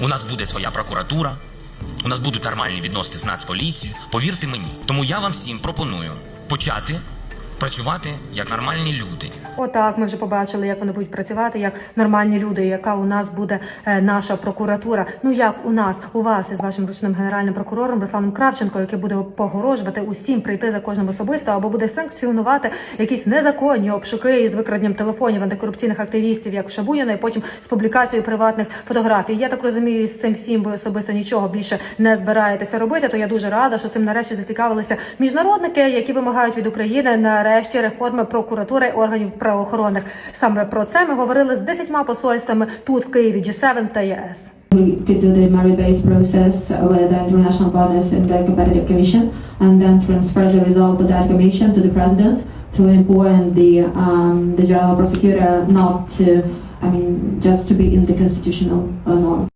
У нас буде своя прокуратура, у нас будуть нормальні відносини з Нацполіцією. Повірте мені. Тому я вам всім пропоную почати працювати як нормальні люди. Отак, ми вже побачили, як вони будуть працювати, як нормальні люди, яка у нас буде е, наша прокуратура. Ну як у нас, у вас із вашим ручним генеральним прокурором Русланом Кравченко, який буде погрожувати усім прийти за кожним особисто, або буде санкціонувати якісь незаконні обшуки із викраденням телефонів антикорупційних активістів, як Шабуніна, і потім з публікацією приватних фотографій. Я так розумію, з цим всім ви особисто нічого більше не збираєтеся робити. То я дуже рада, що цим нарешті зацікавилися міжнародники, які вимагають від України нарешті реформи прокуратури органів правоохоронних. Саме про це ми говорили з десятьма посольствами тут в Києві, G7 та ЄС. we could do the merit-based process with the international bodies in the competitive commission and then transfer the result of that commission to the president to appoint the um, the general prosecutor not to I mean just to be in the constitutional uh, norm.